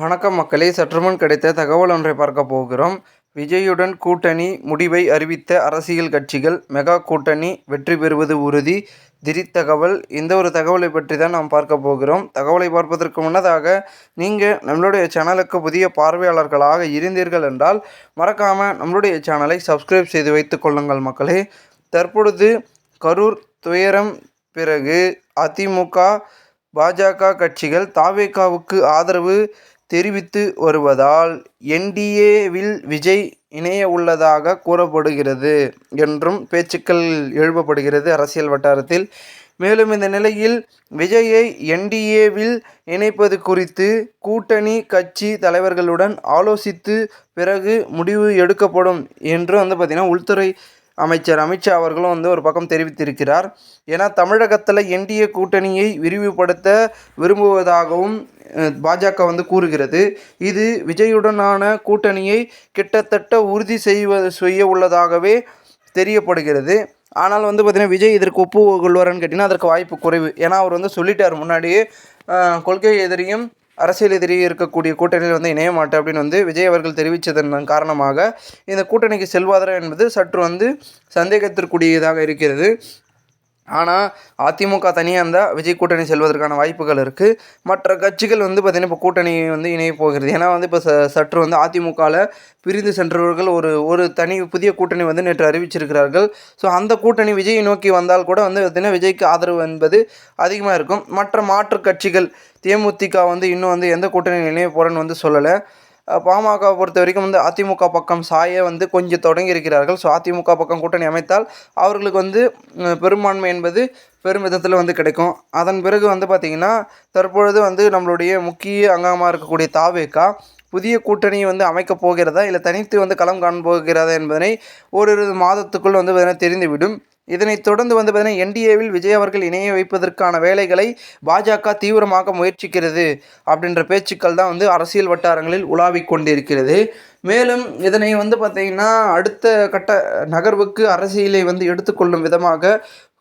வணக்கம் மக்களே. சற்றுமுன் கிடைத்த தகவல் ஒன்றை பார்க்க போகிறோம். விஜயுடன் கூட்டணி முடிவை அறிவித்த அரசியல் கட்சிகள் மெகா கூட்டணி வெற்றி பெறுவது உறுதி. திரி தகவல். இந்த ஒரு தகவலை பற்றி தான் நாம் பார்க்க போகிறோம். தகவலை பார்ப்பதற்கு முன்னதாக நீங்கள் நம்மளுடைய சேனலுக்கு புதிய பார்வையாளர்களாக இருந்தீர்கள் என்றால் மறக்காமல் நம்மளுடைய சேனலை சப்ஸ்கிரைப் செய்து வைத்து கொள்ளுங்கள் மக்களே. தற்பொழுது கரூர் துயரம் பிறகு அதிமுக பாஜக கட்சிகள் தாவேகாவுக்கு ஆதரவு தெரிவித்து வருவதால் என்டிஏவில் விஜய் இணைய உள்ளதாக கூறப்படுகிறது என்றும் பேச்சுக்கள் எழுப்பப்படுகிறது அரசியல் வட்டாரத்தில். மேலும் இந்த நிலையில் விஜயை என்டிஏவில் இணைப்பது குறித்து கூட்டணி கட்சி தலைவர்களுடன் ஆலோசித்து பிறகு முடிவு எடுக்கப்படும் என்று வந்து பார்த்திங்கன்னா உள்துறை அமைச்சர் அமித்ஷா அவர்களும் வந்து ஒரு பக்கம் தெரிவித்திருக்கிறார். ஏன்னா தமிழகத்தில் என்டிஏ கூட்டணியை விரிவுபடுத்த விரும்புவதாகவும் பாஜக வந்து கூறுகிறது. இது விஜயுடனான கூட்டணியை கிட்டத்தட்ட உறுதி செய்வது செய்ய உள்ளதாகவே தெரியப்படுகிறது. ஆனால் வந்து பார்த்திங்கன்னா விஜய் இதற்கு ஒப்பு கொள்வார்னு கேட்டிங்கன்னா அதற்கு வாய்ப்பு குறைவு. ஏன்னா அவர் வந்து சொல்லிட்டார் முன்னாடியே கொள்கை எதிரியும் அரசியல் எதிரி இருக்கக்கூடிய கூட்டணியில் வந்து இணைய மாட்டேன் அப்படின்னு வந்து விஜய் அவர்கள் தெரிவித்ததன் காரணமாக இந்த கூட்டணிக்கு செல்வாதரா என்பது சற்று வந்து சந்தேகத்திற்குரியதாக இருக்கிறது. ஆனால் அதிமுக தனியாக இருந்தால் விஜய் கூட்டணி செல்வதற்கான வாய்ப்புகள் இருக்குது மற்ற கட்சிகள் வந்து பார்த்திங்கன்னா இப்போ கூட்டணி வந்து இணைய போகிறது. ஏன்னா வந்து இப்போ ச சற்று வந்து அதிமுகவில் பிரிந்து சென்றவர்கள் ஒரு ஒரு தனி புதிய கூட்டணி வந்து நேற்று அறிவிச்சிருக்கிறார்கள். ஸோ அந்த கூட்டணி விஜயை நோக்கி வந்தால் கூட வந்து பார்த்திங்கன்னா விஜய்க்கு ஆதரவு என்பது அதிகமாக இருக்கும். மற்ற மாற்று கட்சிகள் தேமுதிக வந்து இன்னும் வந்து எந்த கூட்டணி இணைய போகிறேன்னு வந்து சொல்லலை. பாமகவை பொறுத்த வரைக்கும் வந்து அதிமுக பக்கம் சாய வந்து கொஞ்சம் தொடங்கி இருக்கிறார்கள். ஸோ அதிமுக பக்கம் கூட்டணி அமைத்தால் அவர்களுக்கு வந்து பெரும்பான்மை என்பது பெரும் விதத்தில் வந்து கிடைக்கும். அதன் பிறகு வந்து பார்த்திங்கன்னா தற்பொழுது வந்து நம்மளுடைய முக்கிய அங்கமாக இருக்கக்கூடிய தாவேக்கா புதிய கூட்டணி வந்து அமைக்கப் போகிறதா இல்லை தனித்து வந்து களம் காண போகிறதா என்பதனை ஓரிரு மாதத்துக்குள் வந்து தெரிந்துவிடும். இதனைத் தொடர்ந்து வந்து பார்த்தீங்கன்னா என்டிஏவில் விஜய் அவர்கள் இணைய வைப்பதற்கான வேலைகளை பாஜக தீவிரமாக முயற்சிக்கிறது அப்படின்ற பேச்சுக்கள் தான் வந்து அரசியல் வட்டாரங்களில் உலாவிக் கொண்டிருக்கிறது. மேலும் இதனை வந்து பார்த்திங்கன்னா அடுத்த கட்ட நகர்வுக்கு அரசியலை வந்து எடுத்துக்கொள்ளும் விதமாக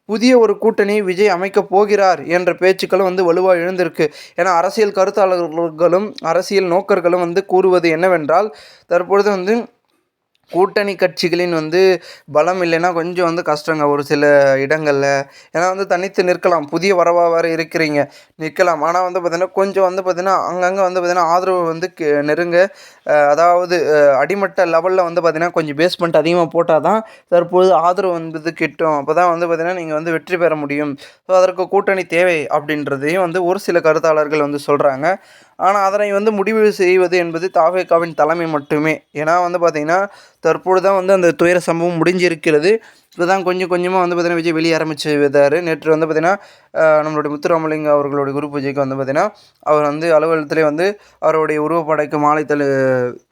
புதிய ஒரு கூட்டணி விஜய் அமைக்கப் போகிறார் என்ற பேச்சுக்களும் வந்து வலுவாக எழுந்திருக்கு. ஏன்னா அரசியல் கருத்தாளர்களும் அரசியல் நோக்கர்களும் வந்து கூறுவது என்னவென்றால் தற்பொழுது வந்து கூட்டணி கட்சிகளின் வந்து பலம் இல்லைன்னா கொஞ்சம் வந்து கஷ்டங்க ஒரு சில இடங்களில். ஏன்னா வந்து தனித்து நிற்கலாம். புதிய வரவாக வேறு இருக்கிறீங்க. நிற்கலாம். ஆனால் வந்து பார்த்திங்கன்னா கொஞ்சம் வந்து பார்த்திங்கன்னா அங்கங்கே வந்து பார்த்திங்கன்னா ஆதரவு வந்து நெருங்க அதாவது அடிமட்ட லெவலில் வந்து பார்த்திங்கன்னா கொஞ்சம் பேஸ்மெண்ட் அதிகமாக போட்டால் தான் தற்போது ஆதரவு என்பது கிட்டும். அப்போ தான் வந்து பார்த்திங்கன்னா நீங்கள் வந்து வெற்றி பெற முடியும். ஸோ அதற்கு கூட்டணி தேவை அப்படின்றதையும் வந்து ஒரு சில கருத்தாளர்கள் வந்து சொல்கிறாங்க ஆனால் அதனை வந்து முடிவு செய்வது என்பது தாவேகாவின் தலைமை மட்டுமே. ஏன்னா வந்து பார்த்திங்கன்னா தற்போது தான் வந்து அந்த துயர சம்பவம் முடிஞ்சிருக்கிறது. இப்போ தான் கொஞ்சம் கொஞ்சமாக வந்து பார்த்திங்கன்னா விஜய் வெளியே ஆரம்பித்து விதார் நேற்று வந்து பார்த்திங்கன்னா நம்மளுடைய முத்துராமலிங்க அவர்களுடைய குரு பூஜைக்கு வந்து பார்த்திங்கன்னா அவர் வந்து அலுவலகத்திலே வந்து அவருடைய உருவப்படைக்கு மாலைத்தல்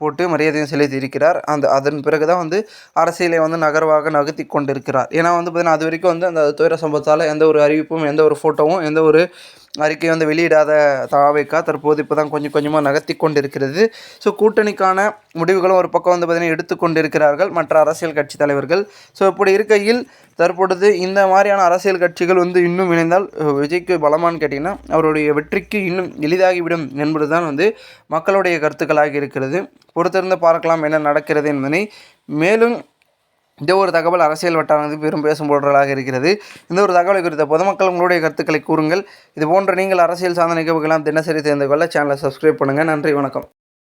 போட்டு மரியாதையும் செலுத்தி இருக்கிறார் அந்த அதன் பிறகு தான் வந்து அரசியலை வந்து நகர்வாக நகர்த்தி கொண்டிருக்கிறார். ஏன்னா வந்து பார்த்திங்கன்னா அது வரைக்கும் வந்து அந்த துயர சம்பவத்தால் எந்த ஒரு அறிவிப்பும் எந்த ஒரு ஃபோட்டோவும் எந்த ஒரு அறிக்கை வந்து வெளியிடாத தாவைக்கா தற்போது இப்போ தான் கொஞ்சம் கொஞ்சமாக நகர்த்தி கொண்டிருக்கிறது. ஸோ கூட்டணிக்கான முடிவுகளும் ஒரு பக்கம் வந்து பார்த்திங்கன்னா எடுத்துக்கொண்டிருக்கிறார்கள் மற்ற அரசியல் கட்சி தலைவர்கள். ஸோ இப்படி இருக்கையில் தற்பொழுது இந்த மாதிரியான அரசியல் கட்சிகள் வந்து இன்னும் இணைந்தால் விஜய்க்கு பலமானு கேட்டிங்கன்னா அவருடைய வெற்றிக்கு இன்னும் எளிதாகிவிடும் என்பது தான் வந்து மக்களுடைய கருத்துக்களாக இருக்கிறது. பொறுத்திருந்து பார்க்கலாம் என்ன நடக்கிறது என்பதை மேலும் இந்த ஒரு தகவல் அரசியல் வட்டாரங்கள் பெரும் பேசும் பொருளாக இருக்கிறது. இந்த ஒரு தகவலை குறித்த பொதுமக்கள் உங்களுடைய கருத்துக்களை கூறுங்கள். இது போன்ற நீங்கள் அரசியல் சாதனை நிகழ்வுகளாம் தினசரி தெரிந்து கொள்ள சேனலை சப்ஸ்கிரைப் பண்ணுங்கள் நன்றி வணக்கம்.